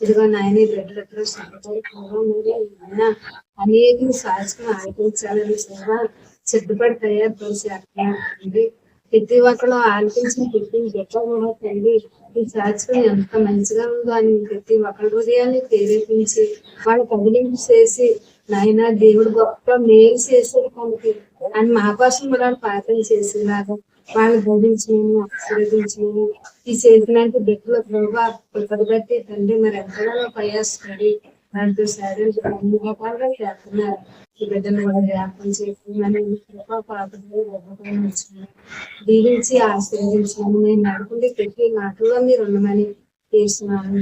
ఇదిగో నాయన ఈ బిడ్డలతో సర్వపడి అనేక సాచుకుని ఆలకించాలని సేవ సిద్ధపడి తయారు చేస్తున్నారండి ప్రతి ఒక్కరు ఆలకించిన ప్రతి గొప్ప కూడా తండ్రి ఈ సాచుకుని ఎంత మంచిగా ఉందో అని ప్రతి ఒక్కరి హృదయాన్ని ప్రేరేపించి వాళ్ళ కదిలింపు చేసి నాయన దేవుడు గొప్ప మేలు చేసేది కనుక అని మా కోసం కూడా ప్రార్థన చేసేలాగా వాళ్ళు గౌరవించమని ఆశీర్వదించమని ఈ చేసినట్టు బిడ్డల ప్రభావ పడబట్టి తండ్రి మరి ఎంతగానో ప్రయాసపడి దాంతో అన్ని రకాలుగా చేస్తున్నారు. ఈ బిడ్డను జ్ఞాపకం చేసుకున్నాను. కృప పాపలు దీవించి ఆశీర్వదించమని నేను నడుపుండి ప్రతి మాటలో మీరు ఉండమని చేస్తున్నాను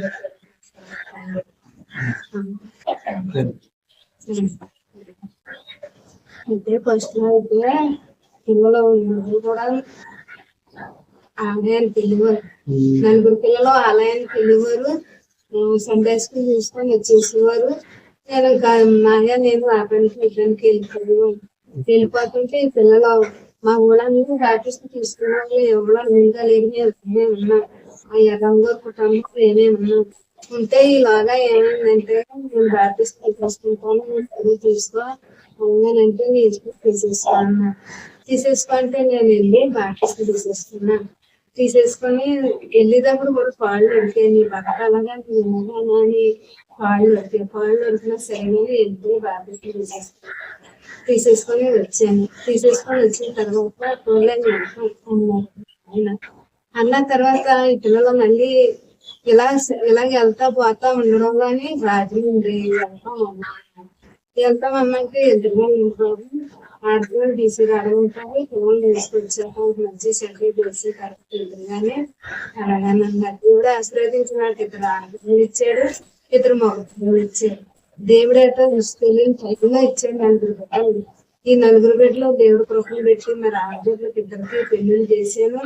అయితే ఫస్ట్ అయితే పిల్లలు నలుగురు కూడా ఆలయానికి వెళ్ళేవారు నలుగురు పిల్లలు ఆలయానికి వెళ్ళేవారు. సండే స్కూల్ తీసుకొని వచ్చేసేవారు. నేను ఇంకా మాయా నేను ఆ పనికి ఇద్దరికి వెళ్ళిపోయేవారు వెళ్ళిపోతుంటే పిల్లలు మా ఊళ్ళని ప్రాక్టీస్ తీసుకున్న వాళ్ళు ఎవరో నిండా లేని ఉన్నా. ఆ ఎర్రంగూరు కుటుంబం ఏమేమి ఉన్నారు ఉంటే ఇలాగా ఏమైందంటే నేను ప్రాక్టీస్ తీసుకుంటాను నేను చదువు తీసుకో. అవునంటే నేను తీసేసుకున్నాను తీసేసుకుంటే నేను వెళ్ళి ప్రాక్టీస్ తీసేసుకున్నాను తీసేసుకొని వెళ్ళేటప్పుడు కూడా పాళ్ళు దొరికాయి. నీ బట్ట అలాగా వినగానే అని పాళ్ళు దొరికాయి. పాళ్ళు దొరికిన సరే వెళ్ళి ప్రాక్టీస్ తీసేసుకున్నాను తీసేసుకొని వచ్చాను. తీసేసుకొని వచ్చిన తర్వాత పోలేని అన్నారు ఆయన అన్న తర్వాత ఈ పిల్లలు మళ్ళీ ఇలా ఇలా వెళ్తా పోతా ఉండడం కానీ రాజమండ్రి వెళ్తాం అమ్మా. వెళ్తాం అమ్మాయికి ఎదురుగా ఉంటారు ఆడపిల్లలు డీసీ గారు ఉంటారు. ఫోన్ తీసుకొచ్చాక మంచి సెల్ఫీ డీసీ కరెక్ట్ ఎదురుగానే అలాగే నన్ను దేవుడు ఆశీర్వదించినట్టు ఇద్దరు ఆడపిల్లలు ఇచ్చాడు. ఇద్దరు మగపిల్లలు ఇచ్చాడు దేవుడు అయితే తీసుకెళ్ళి టైంలో ఇచ్చాడు. నలుగురు బిడ్డలు ఈ నలుగురు బిడ్డలు దేవుడు కృపలు పెట్టి మరి ఆడపిల్లలకి ఇద్దరికి పెళ్ళిళ్ళు చేశాను.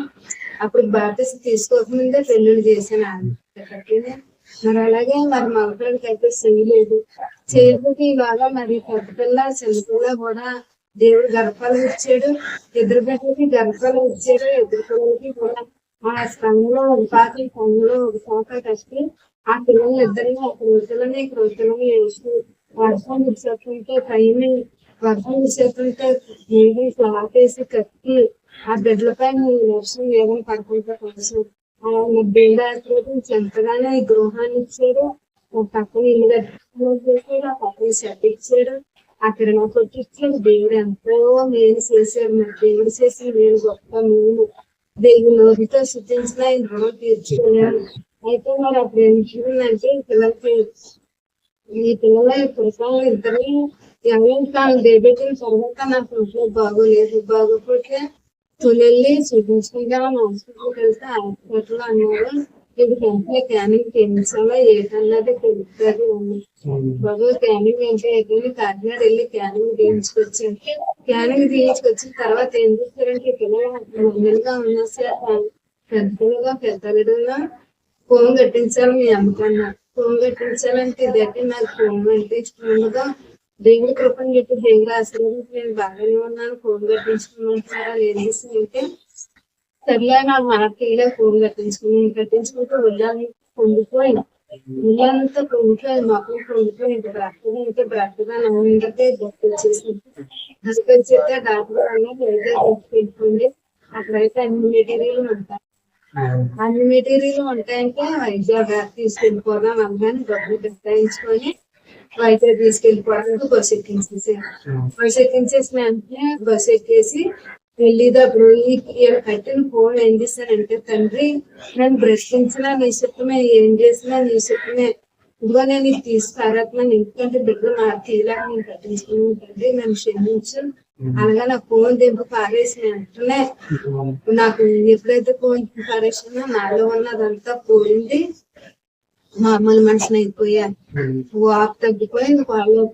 అప్పుడు బాప్టిస్ట్ తీసుకోకముందే పెళ్ళిళ్ళు చేశాను. ఆడపిల్లకి మరి అలాగే మరి మగపిల్లలకి అయితే చేయలేదు చేయకపోతే బాగా మరి పెద్ద పిల్ల కూడా దేవుడు గర్భాలు ఇచ్చాడు. ఇద్దరు బిడ్డలకి గర్భాలు ఇచ్చాడు. ఇద్దరు పిల్లలకి కూడా మా స్థలంలో ఒక పాత సంఘంలో ఒక పాత కష్టి ఆ పిల్లలు ఇద్దరిని ఒక వృద్ధులని ఒక వృద్ధులని వేసి వర్షం విడిచేస్తుంటే పైన వర్షం విడిచేస్తుంటే నీళ్ళు ఆపేసి కట్టి ఆ బిడ్డల పైన వర్షం వేగం పడుకుంటే కొంచెం ఆ బిడ్డ ఆశీర్వదించి ఎంతగానో ఈ గృహాన్ని ఇచ్చాడు ఒక పక్కన ఇల్లు కట్టుకుని చేశాడు ఆ పక్కన షెడ్ ఇచ్చాడు ఆ కిరణం కొట్టించాడు దేవుడు ఎంతో మేలు చేశాడు మరి దేవుడు చేసిన మేలు గొప్ప మేలు దేవుడు నోటితో శుద్ధించిన ఆయన రుణం తీర్చుకున్నాడు అయితే మరి అప్పుడు ఏం చూడంటే ఈ పిల్లలకి ఈ పిల్లల పురుషాలు ఇద్దరిని ఎవరైనా తాను దేబెట్టిన తర్వాత నాకు ఇంట్లో బాగోలేదు బాగోకపోతే తొలెళ్ళి హాస్పిటల్కి వెళ్తే హాస్పిటల్ అన్నారు ఇది వెంటనే క్యానింగ్ చేయించాలా ఏంటన్నది తెలుస్తుంది బాబు క్యానింగ్ అంటే ఏదైనా కాకినాడ వెళ్ళి క్యానింగ్ తీయించుకొచ్చాను క్యానింగ్ తీయించుకొచ్చిన తర్వాత ఏం చేస్తారంటే పిల్లలు మందులుగా ఉన్నా సార్ పెద్ద పిల్లగా పెద్ద పిల్లగా ఫోన్ కట్టించాలి మీ అమ్మకన్నా. ఫోన్ కట్టించాలంటే ఇదైతే నాకు ఫోన్ అంటే ఇష్టం ఉండదు. దేవుడి కృపను చెప్పి దేవుడు ఆశీర్వాదం నేను బాగానే ఉన్నాను. ఫోన్ కట్టించుకోమంటారా ఏం చేసిందంటే సర్లే నా మార్కెట్లో ఫోన్ కట్టించుకుని కట్టించుకుంటూ వెళ్ళాలి పొంగిపోయింది ఇల్లంతా పొంగిపోయింది మొక్కలు బ్రతకగా అయితే బ్రతకగా నమ్మితే దత్తు వచ్చేసింది దత్తు వచ్చేస్తే డాక్టర్ అన్న లేదా దత్తు పెట్టుకోండి అక్కడైతే అన్ని మెటీరియల్ ఉంటాయి. అన్ని మెటీరియల్ ఉంటాయంటే వైజాగ్ తీసుకెళ్ళిపోదాం అన్నాను డబ్బులు కట్టాయించుకొని అయితే తీసుకెళ్ళిపోవడానికి బస్సు ఎక్కించేసాను బస్సు ఎక్కించేసిన వెంటనే బస్సు ఎక్కేసి వెళ్ళేటప్పుడు ఈ కట్టిన ఫోన్ ఏం చేశానంటే తండ్రి నేను బ్రతికించినా నీ చెప్పమే ఏం చేసినా నీ చెప్పమే ఇదిగో నేను ఇది తీసుకురాత్మని ఎందుకంటే బిడ్డలు నాకు తీయలేక నేను కట్టించుకున్నాను తండ్రి నన్ను క్షమించు. అనగా నా ఫోన్ దింపు పారేసిన వెంటనే నాకు ఎప్పుడైతే ఫోన్ పారేసినా నాలో ఉన్నదంతా పోయింది. నార్మల్ మనిషిని అయిపోయా వాపు తగ్గిపోయింది కాళ్ళు మా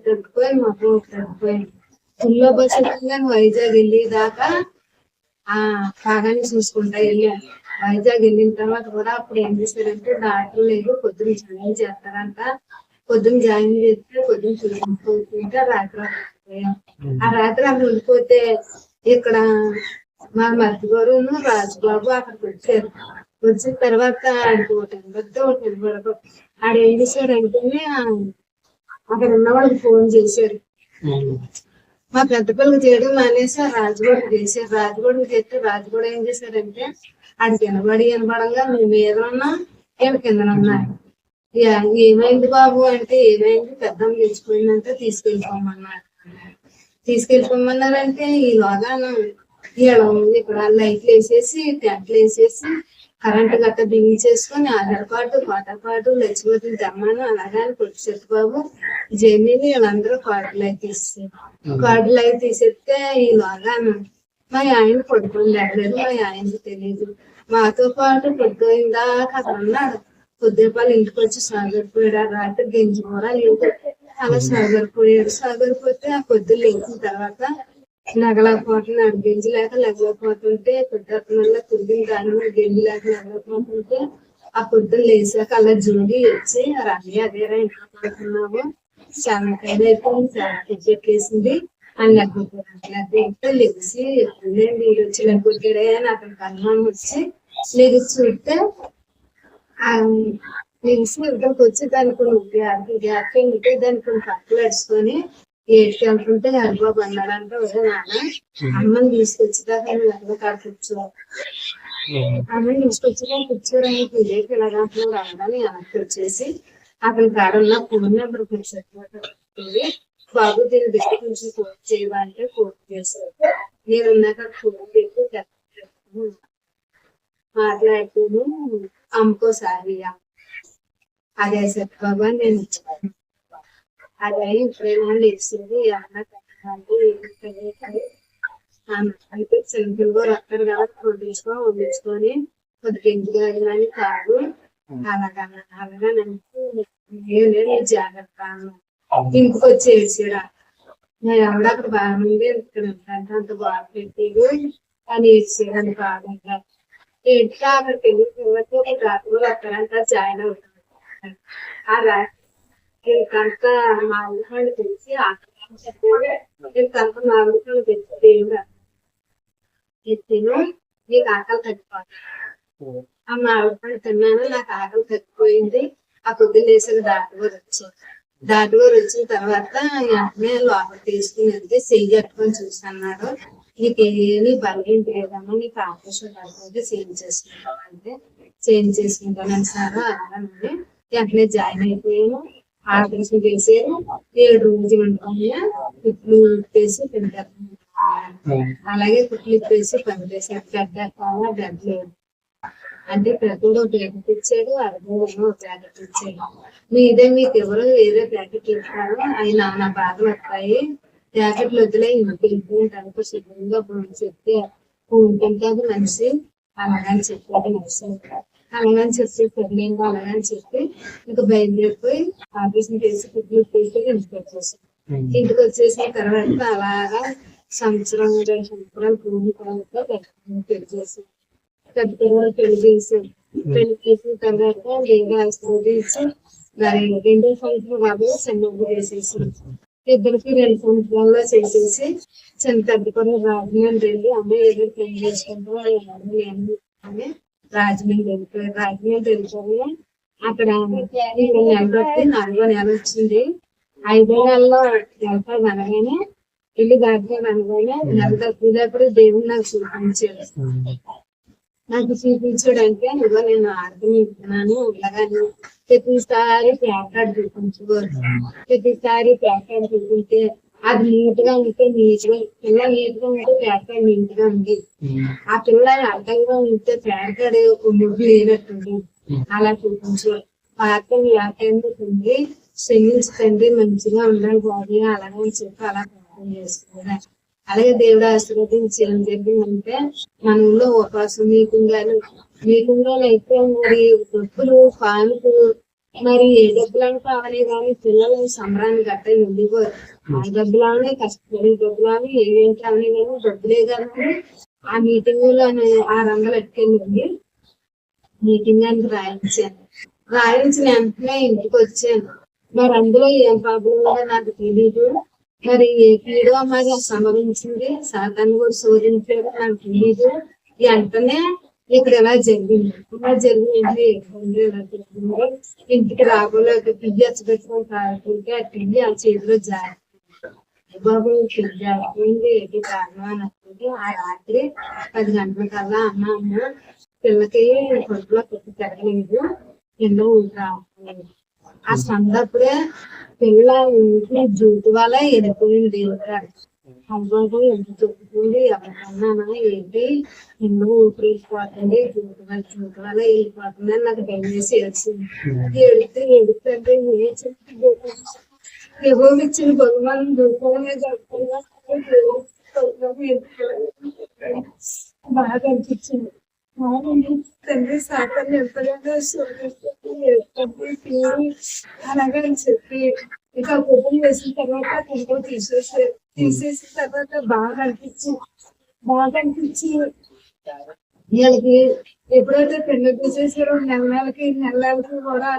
మొత్తం తగ్గిపోయింది ఫుల్లో బస్ ఎక్కగానే వైజాగ్ వెళ్ళి దాకా ఆ బాగానే చూసుకుంటా వెళ్ళా. వైజాగ్ వెళ్ళిన తర్వాత కూడా అప్పుడు ఏం చేశారంటే డాక్టర్ లేదు పొద్దున్న జాయిన్ చేస్తారంట. పొద్దున్న జాయిన్ చేస్తే పొద్దున్న చూసుకుంటే రాత్రి ఆ రాత్రి అక్కడ ఉండిపోతే ఇక్కడ మా మర్తి గారును రాజుబాబు అక్కడికి వచ్చారు. వచ్చిన తర్వాత ఒకటి పెద్ద నిలబడకు ఆడు ఏం చేశాడు అంటేనే అక్కడ ఉన్న వాళ్ళకి ఫోన్ చేశారు మా పెద్ద పిల్లలు చేయడం మానేసి ఆ రాజుగూడకు చేశారు రాజుగూడకు చేస్తే రాజుగూడ ఏం చేశారంటే ఆడికి వినబడి వినబడంగా మేము మీద ఉన్నాం వీళ్ళ కింద ఉన్నారు యా- ఏమైంది బాబు అంటే ఏమైంది? పెద్దమ్మ గెలిచిపోయిందంటే తీసుకెళ్ళిపోమన్నారు తీసుకెళ్ళిపోమన్నారంటే ఈలోగా ఇక్కడ లైట్లు వేసేసి టెంట్లు వేసేసి కరెంట్ గట్ట బిగించేసుకొని ఆధార్ కార్డు వాటర్ పాటు లక్ష్మీపతి దమ్మాను అలాగే పురుషత్ బాబు జర్నీని వీళ్ళందరూ కార్డులు అయితే తీసేసారు కార్డులు అయితే తీసేస్తే ఈలోగా మా ఆయన పడుకొని లేకలేదు మా ఆయనకి తెలియదు మాతో పాటు పొద్దుపోయిన దాకా అక్కడ ఉన్నాడు పొద్దుపాలు ఇంటికి వచ్చి సాగరిపోయాడు రాత్రి గంజి కూర లేదు అలా సాగరిపోయాడు సాగరిపోతే ఆ పొద్దు లేచిన తర్వాత నగలేకపోతున్నాడు. గంజి లేక లెగలేకపోతుంటే పొద్దున్న కుదిన దాని మీద గంజి లేక నగలకపోతుంటే ఆ పొద్దున్న లేచాక అలా జోడి వచ్చి రవి అదే ఇంట్లో పడుతున్నాము శనకాయ అయిపోయింది శనకాయ చెట్టేసింది అని లెగ్గొట్టాడు లెగ్గొట్టే లెగిసి ఎప్పుడండి వీడు వచ్చి లెగ్గొట్టాడే అని అతనికి అనుమానం వచ్చి లెగిసి చూస్తే ఆ లెగిసి ఇక్కడికి వచ్చి దానికి గ్యాప్ గ్యాప్ ఉంటే దానికి పక్కలు అడుచుకొని ఏడుకి వెళ్తుంటే హరిబాబు అన్నాడంటే ఒరే నాన్న అమ్మని తీసుకొచ్చిదాకా నువ్వు ఎక్కడ కాడ కూర్చో అమ్మని తీసుకొచ్చిదా కూర్చోరని ఇదేకి ఇలాగా అంటున్నాడు అనగానే వెనక్కి వచ్చేసి అతని కాడ ఉన్న ఫోన్ నెంబర్ కొంచెం బాబు దీని దగ్గర నుంచి ఫోన్ చేయాలంటే ఫోన్ చేశారు నేను ఉన్నాక ఫోన్ పెట్టి చెప్తాను. మాట్లాడుతూను అమ్ముకోసారి అదే సత్యబాబా నేను ఇచ్చాను. అదే ఇప్పుడేమో లేచింది అయితే సింపుల్గా వస్తారు కదా వండించుకో వండించుకొని కొద్దిగా ఇంటికి వెళ్ళినని కాదు. అలాగా అలాగా ఏం లేదు నీ జాగ్రత్త. ఇంటికి వచ్చి ఏడ్చాడు నేను ఎవడ అక్కడ బాగుంది ఇక్కడ ఉంటాను అంత బాగా పెట్టి అని అని బాగా ఏడ్చా అక్కడికి వెళ్ళి తర్వాత ఒక రాత్రి వస్తారంట జాయిన్ అవుతాడు. ఆ రాత్రి వీళ్ళకంతా మా ఊళ్ళో తెలిసి వీళ్ళకంతా మా ఊళ్ళో తెలిసి దేవుడు ఎత్తిను నీకు ఆకలి తగ్గిపోతుంది. ఆ మామిడి పండు తిన్నాను నాకు ఆకలి తగ్గిపోయింది. ఆ పొద్దు లేసిన దాటుగారు వచ్చారు దాటుగారు వచ్చిన తర్వాత వెంటనే లోపల తీసుకుని వెళ్తే చెయ్యి కట్టుకొని చూసన్నాడు నీకేమి బలగేంటి లేదమ్మా నీకు ఆపరేషన్ కాకపోతే చేంజ్ చేసుకుంటాం అంటే చేంజ్ చేసుకుంటానని సార్ అలాగే వెంటనే జాయిన్ అయిపోయాను ఆపరేషన్ చేసేది ఏడు రోజులు ఉంటాము కుట్లు ఇప్పేసి తింటారు. అలాగే కుట్లు ఇప్పేసి పనిచేసారు పెద్ద కావాలా గడ్డ లేదు అంటే ప్రతిలో ప్యాకెట్ ఇచ్చాడు అర్థంలో ప్యాకెట్ ఇచ్చాడు. మీదే మీకు ఎవరు వేరే ప్యాకెట్ ఇస్తారు అవి నా నా బాధలు వస్తాయి. ప్యాకెట్లు వదిలే ఇంటికి వెళ్ళిపోయింటాను శుభ్రంగా భోజనం చెప్తే ఉంటుంటే మనిషి అలాగని చెప్పాడు మనిషి అలాగని చెప్పి పెళ్ళింది అలాగని చెప్పి ఇంకా బయలుదేరిపోయి ఆపరేషన్ చేసి కుట్లు తీసి ఇంటికి వచ్చేసాం. ఇంటికి వచ్చేసిన తర్వాత అలాగా సంవత్సరం రెండు సంవత్సరాలు భూమి తర్వాత పెళ్ళి చేసాం పెద్ద పిల్లలు పెళ్ళి చేసాం పెళ్ళి చేసిన తర్వాత ఇంకా ఆస్వాదించి మరి రెండో సంవత్సరం కాబట్టి చిన్నప్పుడు చేసేసాం. ఇద్దరికి రెండు సంవత్సరాల్లో చేసేసి చిన్న పెద్ద పిల్లలు రాజమండ్రి వెళ్ళి అమ్మాయి ఏదో పెళ్ళి చేసుకుంటాం అని రాజమండ్రి వెళ్ళిపోయారు రాజమండ్రి వెళ్ళిపోయి అక్కడ నెల బట్టి నాలుగో నెల వచ్చింది. ఐదో నెలలో వెళ్తాను అనగానే ఇల్లు దాటాను అనగానే నెల తప్పినప్పుడు దేవుడు నాకు చూపించాడు. నాకు చూపించాడంటే ఇదిగో నేను అర్థం ఇస్తున్నాను ఇలాగని ప్రతిసారి ప్యాకెట్ చూపించుకోరు. ప్రతిసారి ప్యాకెట్ చూపింటే అది నీట్గా ఉంటే నీట్గా పిల్ల నీట్గా ఉంటే ప్యాకెట్ నీట్గా ఉంది ఆ పిల్ల అడ్డంగా ఉంటే ప్యాకెట్ ముగ్గు లేనట్టుంది అలా చూపించు. ఉంది సింగిల్స్ తండ్రి మంచిగా ఉండాలి బాడీ అలాగే చెప్పి అలా ప్రార్థన చేసుకున్నాను అలాగే దేవుడు ఆశీర్వదించి ఏం జరిగిందంటే మన ఊళ్ళో ఉపవాసం మీకుంగాను మీకుంగాను అయితే మరి డబ్బులు పాలకు మరి ఏ డబ్బులను కావాలి కానీ పిల్లలు సంబరాన్ని గట్ట వెళ్ళిపోరు ఆ డబ్బులని కష్టపడి డబ్బులని ఏంటి అని కానీ డబ్బులే కానీ ఆ మీటింగ్లో ఆ రంగులు ఎట్టుకెళ్ళి మీటింగ్ అని రాయించాను. రాయించిన వెంటనే ఇంటికి వచ్చాను. మరి అందులో ఏం ప్రాబ్లం ఉందో నాకు తెలియదు మరి ఏ కీడో మరి సంభవించింది? సాతాన్ని కూడా శోధించాడు నాకు తెలియదు వెంటనే ఇక్కడ ఎలా జరిగింది? ఇలా జరిగింది? ఇబ్బంది ఇలా జరిగింది ఇంటికి రాబోలేదు టిల్లి ఎచ్చబెట్టుకొని తాగుతుంటే ఆ పిండి ఆ చేతిలో జారి బాబు టిల్లి జారిపోయింది. ఏంటి కారణం అని అనుకుంటే ఆ రాత్రి పది గంటల కల్లా అమ్మ అమ్మ పిల్లకి కొడుకులో పెట్టి తిరగలేదు. ఎన్నో రాలేదు ఆ సందప్పుడే పిల్ల ఇంట్లో జూటు వల్ల వెళ్ళిపోయింది దేవుడు అమ్మాయి ఎంత చెప్పుకుంది ఎవరికన్నానా ఏంటి ఎన్నో ఊపిరిపోతుంది వెళ్ళిపోతుంది అని నాకు భయం ఏడ్చింది ఏడితే ఏడుతుంటే ఏ ఇచ్చిన భగవాన్ బాగా అనిపించింది బాగా అనిపించింది ఎంతగానో అలాగే అని చెప్పి ఇంకా కుటుంబం వేసిన తర్వాత ఇంకో తీసేసి తీసేసిన తర్వాత బాగా అనిపించింది బాగా అనిపించి వీళ్ళకి ఎప్పుడైతే పెళ్ళి తీసేసారో నెల నెలకి నెల నెలకి కూడా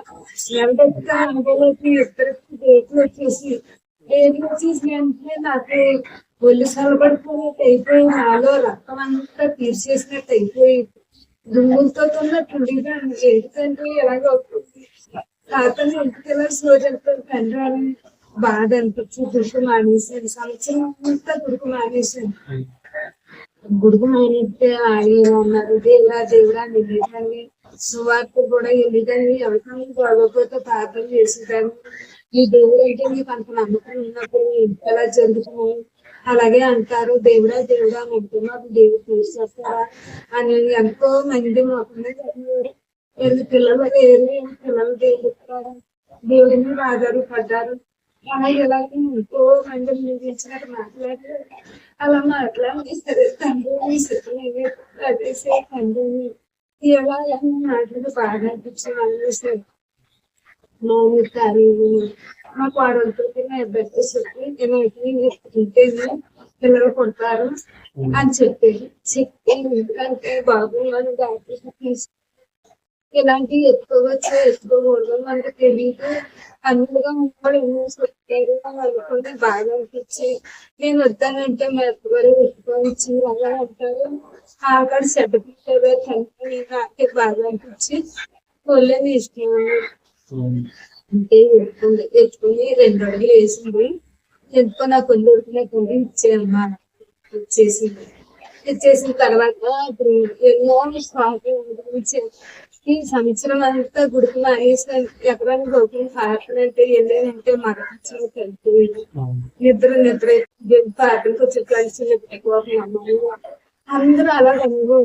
నెల పెద్ద అనుభవంలోకి ఇద్దరికి డేట్లు వచ్చేసి డేట్లు వచ్చేసి వెంటనే నాకు ఒళ్ళు సలబడిపోయినట్టు అయిపోయి నాలో రక్తం అంతా తీర్చేసినట్టు అయిపోయి దుమ్ములతో ఉన్నట్టు ఉండేదాన్ని ఏంటంటే ఎలాగో అవుతుంది తాతని ఇంటికి వెళ్ళి సోజంతో తండ్రి అని బాధ అనిపించి గుడుకు మానేసాను సంవత్సరం అంతా గుడుకు మానేసాను గుడుకు మానేస్తే ఆయన ఉన్నారు దేవుడా దేవుడా వెళ్ళేదాన్ని సువార్త కూడా వెళ్ళేదాన్ని ఎవరికైనా గొడవపోతే ప్రార్థన చేసేదాన్ని. ఈ దేవుడు అంటే మీకు అంత నమ్మకం ఉన్నప్పుడు ఎలా జరుగుతున్నాయి అలాగే అంటారు దేవుడా దేవుడా అని అంటున్నారు దేవుడు చేస్తారా అని. ఎంతో మంది మొత్తం ఎన్ని పిల్లలు లేరు పిల్లలు దేవుడు దేవుడి మీద ఆధారపడ్డారు. అలా ఇలాగే ఎంతో మంది మాట్లాడారు అలా మాట్లాడి సరే తండ్రి సరే అదేసే తండ్రిని ఎలా మాట్లాడి బాగా అనిపించింది సరే. మౌనికారు మా కోడలతో నా అబ్బాయితో చెప్పి నేను తింటేనే పిల్లలు కొడతారు అని చెప్పేది. చెప్పి ఎందుకంటే బాబు అని డాక్టర్ తీసుకు ఇలాంటివి ఎత్తుకోవచ్చు ఎత్తుకోకూడదు మనకు తెలియదు అందులో కూడా ఎన్నో అనుకుని బాగా అనిపించి నేను వద్దానంటే మా ఎత్తుగారు ఎత్తుకోవచ్చు అలా అంటారు. అక్కడ చెడ్డ పెట్టారు తండ్రి నాకే బాగా అనిపించి వాళ్ళని ఇష్టం అంటే ఎత్తుకుంది ఎత్తుకుని రెండు అడుగులు వేసింది. ఎత్తుకొని నా కొన్ని ఉడికినటువంటి ఇచ్చేయమ్మా. ఇచ్చేసింది. ఇచ్చేసిన తర్వాత ఇప్పుడు ఎన్నో ఇచ్చారు ఈ సంవత్సరం అంతా గుడికి మానేసి ఎక్కడానికి గోకులు పాటలంటే వెళ్ళానంటే మరణించిన కలిపోయింది నిద్ర నిద్ర పాటలకు వచ్చి కలిసి నిద్రపోతుంది అందరూ అలా కనుగో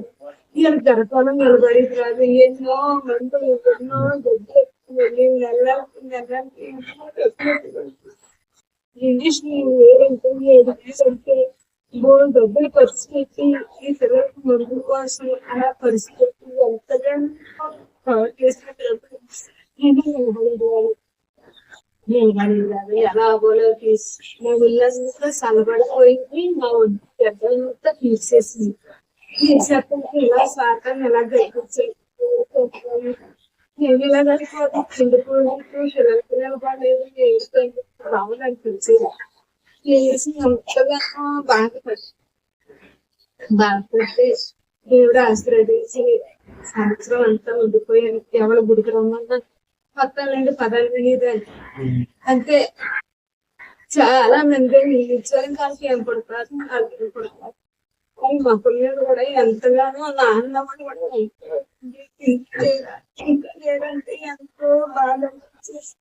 వీళ్ళ గడపడం నిలబడి కాదు ఎన్నో మంటలు ఎన్నో గడ్డి వెళ్ళి నెలలకి నెలలకి ఇంగ్లీష్ ఏదంటే ఏదంటే మూడు డబ్బులు ఖర్చు పెట్టి ఈ పిల్లలకు ముందు కోసం అలా పరిస్థితి ఎంతగానో కవర్ చేసిన నేను నిలబడేవాడు నిలబడేదాన్ని ఎలా అవ్వాలో తీసి నా ఉల్లాసంతో సలబడిపోయింది నా పెద్దంతా తీసేసింది తీసేపటికి ఇలా శాతం ఎలా గడిపించాను నేను ఇలా గడిపోతే కిందపోయినట్టు పిల్లలకి నిలబడలేదు ఏడుతుంది రావులు అనిపించేది చేసి అంతగా బాధపడి బాధపడితే దేవుడు ఆశీర్వదించి సంవత్సరం అంతా ఉండిపోయాను ఎవరు గుడికి రమ్మన్నా పత్తాలండి పదాలు వినేదాన్ని. అంతే చాలా మంది నిత్యం కాలకి ఏం పడతారు అర్థం పడతారు కానీ మా పిల్లలు కూడా ఎంతగానో నాన్నమని కూడా ఇంకా లేదంటే ఎంతో బాధ అనిపించేసి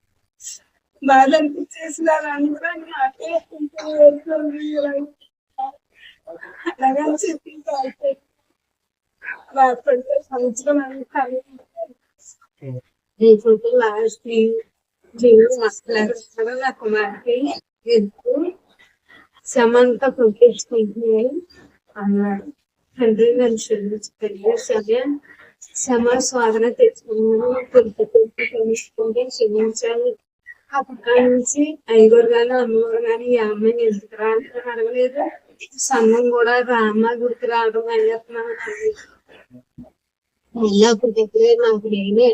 బాధ అనిపించేసి కూడా నాకే అలాగా చెప్పి సంవత్సరం అంతా ఇప్పుడు లాస్ట్ జీవుడు మస్తు నా కుమార్తె ఎద్దు సమంత ప్రొటెక్చుకుంటున్నాయి అన్నాడు తండ్రి నన్ను క్షమించి సమ స్వాదన తెచ్చుకున్నాను. పురుపు తెలుసుకుంటే క్షమించాలి. అప్పటి నుంచి ఐదుగురు కానీ అమ్మగారు గాని ఈ అమ్మాయిని ఎందుకు రాని అడగలేదు. సంఘం కూడా రామ? గుడికి రావడం అయ్యేస్తున్నాను వెళ్ళినప్పుడు దగ్గరే నాకు నేనే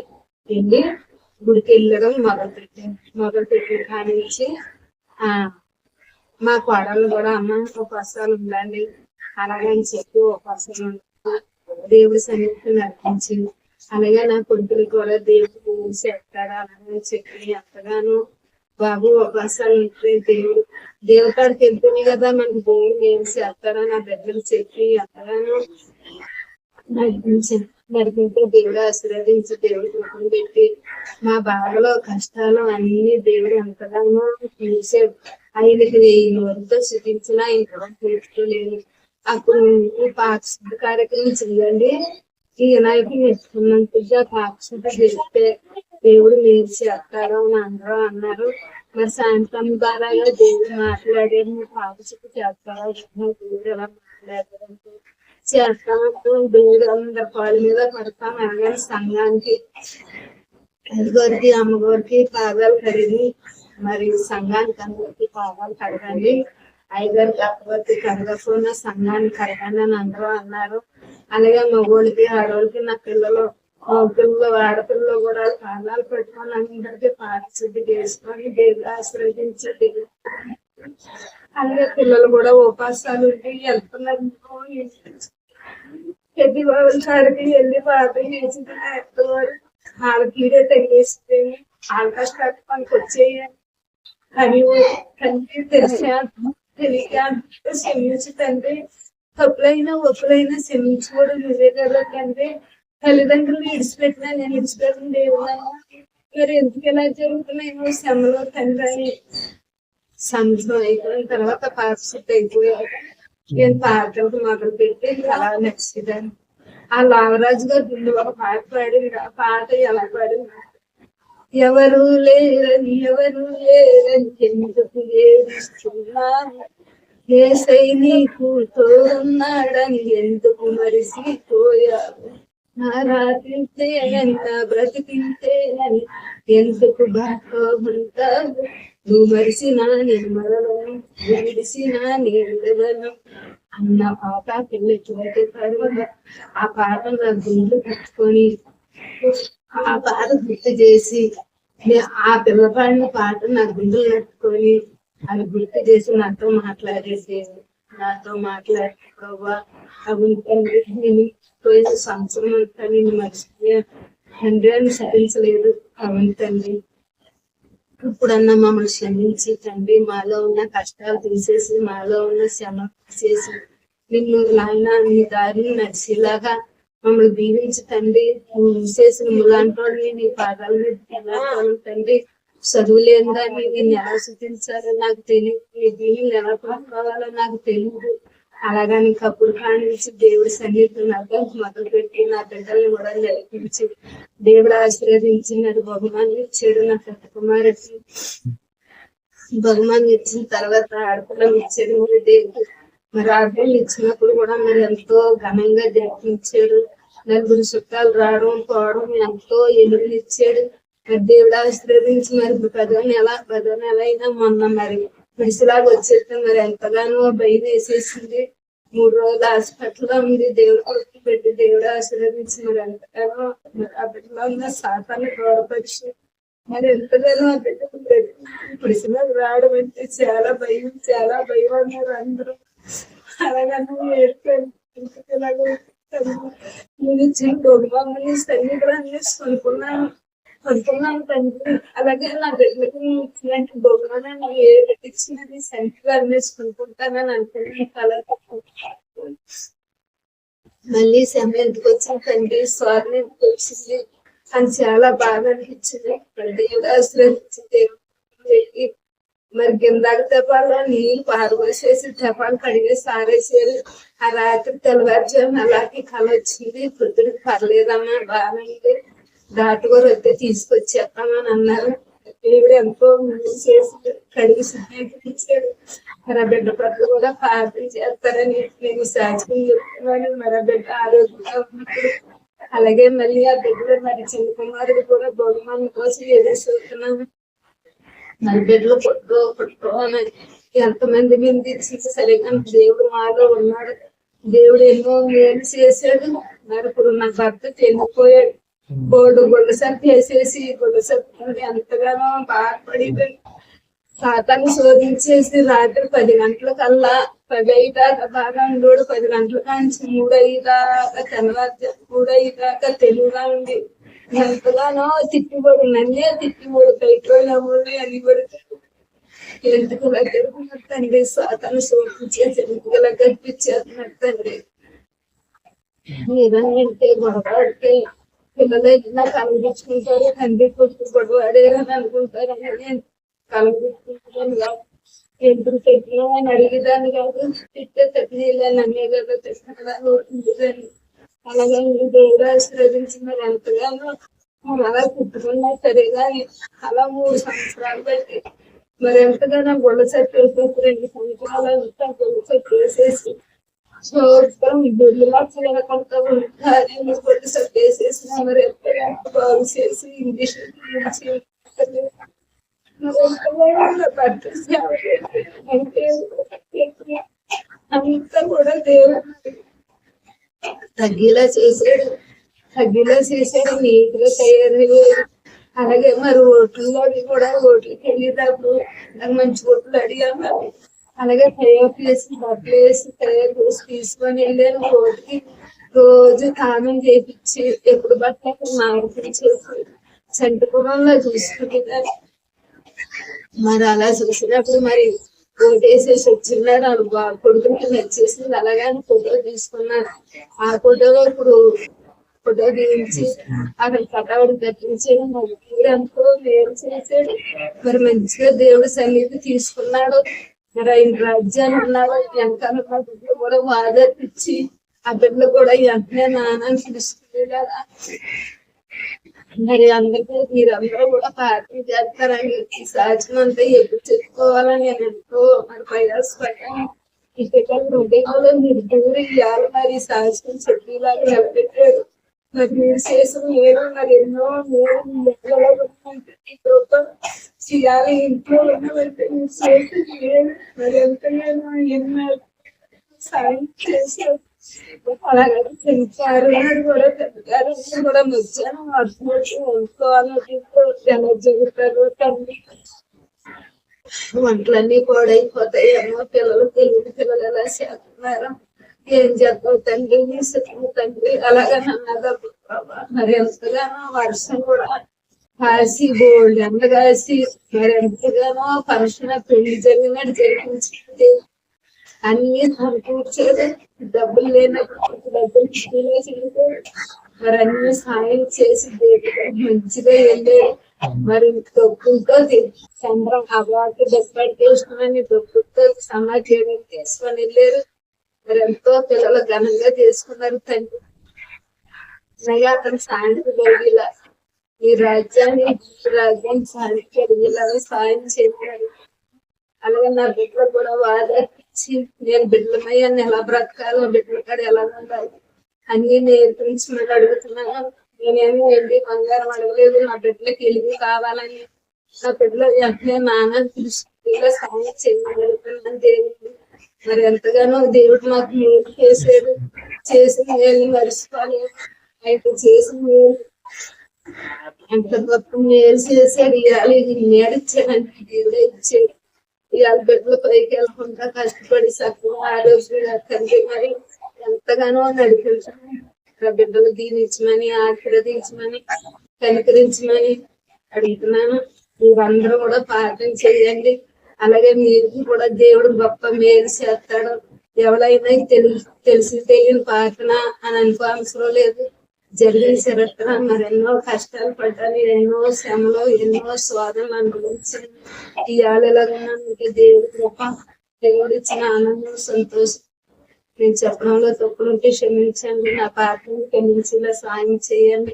వెళ్ళి గుడికి వెళ్ళడం మొదలు పెట్టాను మొదలు పెట్టిన కాడి నుంచి ఆ మా కోడలు కూడా అమ్మ ఉపవాసాలు ఉండాలి అలాగని చెప్పి ఉపవాసాలు దేవుడి సన్నిధికి నడిపించి అలాగే నా కొడుకులు కూడా దేవుడు చేస్తారా అలాగని చెప్పి ఎంతగానో బాబు అవకాశాలు ఉంటే దేవుడు దేవుడికి వెళ్తేనే కదా మనకి దేవుడు ఏం చేస్తారో నా దగ్గర చెప్పి ఎంతగానో నడిపించి నడిపించే దేవుడు ఆశీర్వదించి దేవుడు కృపణ పెట్టి మా బాధలో కష్టాలు అన్ని దేవుడు ఎంతగానో చూసాడు ఆయనకి వెయ్యి వరతో శుద్ధించిన ఇంకా లేదు అప్పుడు ఈ పాక్షిక కార్యక్రమం చేయండి. ఈ వినాయకుడు ఎత్తుకున్నంతగా పాక్షిక చేస్తే దేవుడు మీరు చేస్తారు అని అందరూ అన్నారు. మరి సాయంత్రం ద్వారా దేవుడు మాట్లాడారు పాక్షిక చేస్తారా దేవుడు ఎలా మాట్లాడారంటే చేస్తామంటే దేవుడు అందరి పాల మీద పడతాం అలాగే సంఘానికి అయ్యగారికి అమ్మగారికి పాదాలు కడిగి మరి సంఘానికి అందరికి పాదాలు కడగండి అయ్యగారికి కాకపోతే కడగకుండా సంఘాన్ని కడగండి అని అందరూ అన్నారు అలాగే మగోళ్ళకి ఆడవాళ్ళకి నా పిల్లలు పిల్లలు ఆడపిల్లలు కూడా పాదాలు పెట్టుకొని అందరికీ పారిశుద్ధి చేసుకొని దేవుడు ఆశ్రయించండి అలాగే పిల్లలు కూడా ఉపాసాలు ఉండి వెళ్తున్నారు పెద్ద వాళ్ళ కాడికి వెళ్ళి పాత చేసి వాళ్ళకి ఇదే తగిలేస్తే వాళ్ళ కష్టాలు మనకు వచ్చేయాలి అని తండ్రి తెలిసా తెలియక క్షమించి తండ్రి తప్పులైనా ఒప్పులైనా క్షమించుకోవడం ఇదే కదా తండ్రి తల్లిదండ్రులు విడిచిపెట్టినా నేను విడిచిపెట్టిన దేవుడన్నా మరి ఎందుకు ఇలా జరుగుతున్నాయో శ్రమలో తండ్రి అని సంవత్సరం అయిపోయిన తర్వాత పారిశుద్ధి అయిపోయాక నేను పాటలకు మొదలు పెట్టి అలా నచ్చేదాన్ని. ఆ లావరాజు గారు ముందు ఒక పాట పాడింది ఆ పాట ఎలా పాడింది? ఎవరు లేరని ఎవరు లేరని ఎందుకు ఏడుస్తున్నాను ఏసై నీకు తోడున్నాడని ఎందుకు మరిసిపోయావు? నా రాత్రితే నా బ్రతికింతేనని ఎందుకు బాగుంటావు నువ్వు మరిసిన నేను మరలను విడిసిన నేను విడవను అన్న పాట పిల్ల ఎటువంటి తర్వాత ఆ పాట నా గుండెలు కట్టుకొని ఆ పాట గుర్తు చేసి ఆ పిల్ల పాడిన పాట నా గుండెలు నట్టుకొని అది గుర్తు చేసి నాతో మాట్లాడేసి నాతో మాట్లాడుకోవా అవి తండ్రి నేను పోయిన సంవత్సరం అంతా నేను మర్చిపోయా తండ్రి అని సహించలేదు అవును తండ్రి ఇప్పుడన్నా మమ్మల్ని క్షమించి తండ్రి మాలో ఉన్న కష్టాలు తీసేసి మాలో ఉన్న శ్రమ తీసేసి నిన్ను నాయన నీ దారిని నడిచేలాగా మమ్మల్ని దీవించి తండ్రి చేసిన ములాంటి నీ పాదాలు తండ్రి చదువు లేదా దాన్ని నేను ఎలా నాకు తెలియదు నీ దీన్ని ఎలా పడుకోవాలో నాకు తెలియదు. అలాగా నీకు అప్పుడు కానించి దేవుడి సన్నిధిలో నాకు మొదలు పెట్టి నా బిడ్డల్ని కూడా నడిపించి దేవుడు ఆశీర్వదించి నాకు బహుమానం ఇచ్చాడు నా పెద్ద కుమారుడికి. బహుమానం ఇచ్చిన తర్వాత ఆడపిల్లం ఇచ్చాడు. మరి దేవుడు మరి ఆడపిల్లలు ఇచ్చినప్పుడు కూడా మరి ఎంతో ఘనంగా జరిపించాడు నలుగురు చుట్టాలు రావడం పోవడం ఎంతో ఎలుగులు ఇచ్చాడు. మరి దేవుడు ఆశీర్వదించి మరి పదో నెల పదో నెల అయినా మొన్న మరి పిడిసిలాగా వచ్చేస్తే మరి ఎంతగానో భయం వేసేసింది. మూడు రోజులు హాస్పిటల్లో ఉంది దేవుడు కొడుకు పెట్టి దేవుడు ఆశీర్వదించి మరి ఎంతగానో మరి ఆ బిడ్డలో ఉన్న శాతాన్ని గౌరవపరిచి మరి ఎంతగానో ఆ బిడ్డ రావడం అంటే చాలా భయం చాలా భయం అన్నారు అందరూ. అలాగా నువ్వు ఏడ్చాను ఇలాగ నేను ఇచ్చిన భోగిమమ్మని సన్నిధిని అనుకున్నాను కొనుక్కున్నాను తండ్రి అలాగే నా బిడ్డలకు నువ్వు ఇచ్చినట్టు నాకు ఏ ఇచ్చినది సెంటర్ అనేసి కొనుక్కుంటానని అనుకున్నాను కలర్ మళ్ళీ సమయం ఎందుకు వచ్చిన తండ్రి స్వామి ఎందుకు వచ్చింది? అని చాలా బాగా అనిపించింది. మరి దేవుడు ఆశ్రయించి మరి గిందాక తెపాలో నీళ్ళు పారబోసేసి తెపాలు కడిగి ఆరేసారు ఆ రాత్రి తెల్లవారుజామున అలాగే కళ వచ్చింది. పొద్దుడికి పర్లేదమ్మా బాగానండి డాక్టర్ గారు వస్తే తీసుకొచ్చేస్తామని అన్నారు దేవుడు ఎంతో ముందు చేసి కడిగి శుద్ధీకరించాడు మరి ఆ బిడ్డ పట్ల కూడా ప్రార్థన చేస్తారని నేను సాక్షి చెప్తున్నాను. మరి ఆ బిడ్డ ఆరోగ్యంగా ఉన్నప్పుడు అలాగే మళ్ళీ ఆ బిడ్డ మరి చిన్న కుమారుడు కూడా బహుమానం కోసం ఎదురు చూస్తున్నాను మరి బిడ్డలు పుట్టు పుట్టు అని ఎంతమంది మీద ఇచ్చింది సరిగా దేవుడు మాలో ఉన్నాడు. దేవుడు ఎన్నో మేలు చేశాడు. మరి ఇప్పుడు నా భర్త చెందిపోయాడు బోర్డు గుళ్ళ సత్తి వేసేసి గుళ్ళ సత్తి ఎంతగానో బాధపడి సాతాన్ని శోధించేసి రాత్రి పది గంటల కల్లా పది అయ్యేదాకా బాగా ఉండోడు పది గంటల కాంచి మూడు అయ్యేదాకా తెల్లవారు మూడు అయ్యేదాకా తెలుగుగా ఉంది ఎంతగానో తిట్టిబడి నన్నే తిట్టిబడి బయట అని పడితే ఎందుకు జరుగుతున్నారు తండ్రి? సాతాను శోధించేసి ఎందుకు కనిపించేస్తున్నారు తండ్రి? ఏదంటే గొడవ పిల్లలు ఏదైనా కలగించుకుంటారు తండ్రి కొడుకు గొడవ ఆడారని అనుకుంటారు. నేను కలగించుకుంటాను కాదు ఎందుకు పెట్టినా అని అడిగేదాన్ని కాదు. తిట్టే తట్టినీళ్ళు నన్నే కదా తెచ్చినదాన్ని అలాగే దేవుడు ఆశీర్వదించినారు ఎంతగానో మరి అలా పుట్టుకున్నా సరే కానీ అలా మూడు సంవత్సరాలు బట్టి మరి ఎంతగానో గొడవ సెట్ వేసేసి రెండు సంవత్సరాలు అంతా గొడవ సెట్ వేసేసి చూడటం గుడ్లులా చిలకొడతా ఉంటారు. కొట్టి సట్టేసేసి బాగు చేసి ఇంగ్లీష్ అంతా కూడా దేవుడు తగ్గేలా చేసాడు తగ్గేలా చేసాడు నీట్గా తయారయ్యాడు. అలాగే మరి ఓట్లలో కూడా ఓట్లకి వెళ్ళేటప్పుడు నాకు మంచి ఓట్లు అడిగా మరి. అలాగే తయారు ప్లేస్ బట్టలు వేసి తీసుకొని వెళ్ళాను కోటికి రోజు తానం చేపించి ఎప్పుడు బట్టలు మార్పిడి సంటపురంలో చూసుకునేదాన్ని మరి అలా చూసినప్పుడు మరి ఓటేసేసి వచ్చిన్నారు అది బాగా కొడుకుకి నచ్చేసింది అలాగే ఫోటో తీసుకున్నాను ఆ ఫోటోలో ఇప్పుడు ఫోటో తీయించి అక్కడ కటౌడు కట్టించాడు. మరి ఎంతో మేలు చేశాడు. మరి మంచిగా దేవుడు సన్నిధి తీసుకున్నాడు. మరి ఆయన రాజ్యాన్ని వెనకాల బిడ్డలు కూడా వాదర్పించి ఆ బిడ్డలు కూడా వెంటనే నాన్నని పిలుస్తుంది మరి అందరికీ మీరందరూ కూడా పార్టీ చేస్తారని ఈ సాధ్యం అంతా ఎప్పుడు చెప్పుకోవాలని నేను ఎంతో మరి ప్రయాసపడ్డాను. ఇక్కడ హృదయంలో దూరం ఇవ్వాలి మరి సాధ్యం చెప్పేలాగా నిలబెట్టారు. మీరు చేసిన మరి ఎన్నో నేను ఇంట్లో మీరు మరి ఎంతగానో ఎన్నో సాయం చేశారు అలాగే పెంచారు కూడా పెద్దగారు కూడా మధ్యాహ్నం వండుకోవాలని ఎలా జరుగుతారు తండ్రి వంటలన్నీ అయిపోతాయి ఏమో పిల్లలు తెలియని పిల్లలు ఎలా చేస్తున్నారు? ఏం చేద్దాం తండ్రి నీ తండ్రి? అలాగే నన్నగా మరి ఎంతగానో వర్షం కూడా కాసి బోల్డ్ ఎండ కాసి మరి ఎంతగానో ఫంక్షన్ పెళ్ళి జరిగినట్టు జరిపించింది అన్ని సమకూర్చేది డబ్బులు లేనప్పుడు డబ్బులు మరి అన్ని సాయం చేసి మంచిగా వెళ్ళారు. మరి డబ్బులతో చంద్రం అవార్డు డబ్బు తీసుకుని డబ్బులతో సమాచారం తీసుకొని వెళ్ళారు. మరి ఎంతో పిల్లలు ఘనంగా చేసుకున్నారు తండ్రి. అలాగే అతను శాంతి కలిగేలా ఈ రాజ్యాన్ని ఈ రాజ్యాన్ని శాంతి కలిగేలాగా సాయం చేశారు అలాగే నా బిడ్డలు కూడా వాదించి నేను బిడ్డలమయ్యాన్ని ఎలా బ్రతకాలో బిడ్డల కాడ ఎలా ఉండాలి అన్ని నేర్పించమని అడుగుతున్నాను. నేనేమి వెళ్ళి బంగారం అడగలేదు. నా బిడ్డలకి వెలుగు కావాలని నా బిడ్డలు వెంటనే నాన్న దృష్టిలో సాయం చేయగలుగుతున్నాను దేవుడు మరి ఎంతగానో దేవుడు మాకు మేలు చేశాడు. చేసిన మేలు మర్చిపోలేదు అయితే చేసిన ఎంత గొప్ప మేలు చేశాడు ఇవాళ ఇది నేడిచ్చానంటే దేవుడే ఇచ్చాడు ఇవాళ బిడ్డలు పైకి వెళ్ళకుండా కష్టపడి సగం ఆరోగ్యంగా తండ్రి మరి ఎంతగానో నడిపించాను బిడ్డలు దీనించమని ఆశీర్వదించమని కనికరించమని అడుగుతున్నాను మీరందరూ కూడా పాఠం చేయండి అలాగే మీరు కూడా దేవుడు గొప్ప మేలు చేస్తాడు ఎవరైనా తెలిసి తెలిసి తెలియని ప్రార్థన అని అనుకో అవసరం లేదు జరిగిన చరిత్ర మరి ఎన్నో కష్టాలు పడ్డాను ఎన్నో శ్రమలు ఎన్నో శోధనలు అనుభవించాను ఈ ఎలాగన్నానంటే దేవుడి కృప దేవుడు ఇచ్చిన ఆనందం సంతోషం. నేను చెప్పడంలో తప్పులుంటే క్షమించండి నా పాత్రను క్షమించేలా సాయం చేయండి.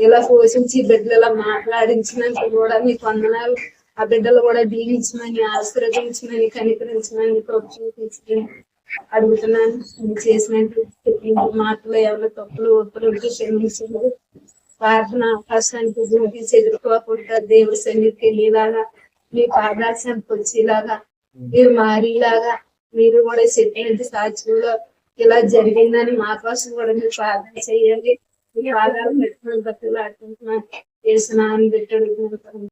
ఇలా పోషించి బిడ్డలు ఇలా కూడా మీకు వందనాలు. ఆ బిడ్డలు కూడా దీవించమని ఆశీర్వదించమని కనికరించమని కృప అడుగుతున్నాను. నేను చేసినట్టు చెప్పింది మాటలు ఎవరి తప్పులు ఒప్పులు ఉంటే క్షమించండి. ప్రార్థన అవకాశానికి జీవించి ఎదుర్కోకుండా దేవుడి సన్నిధికి వెళ్ళేలాగా మీ పాదాశానికి వచ్చేలాగా మీరు మారేలాగా మీరు కూడా చెప్పినట్టు సాక్ష్యంలో ఇలా జరిగిందని మా కోసం కూడా మీరు ప్రార్థన చేయండి. మీ ఆధారం పెట్టుకుని బతులు ఆడుకుంటున్నాను. చేసిన పెట్టాడు.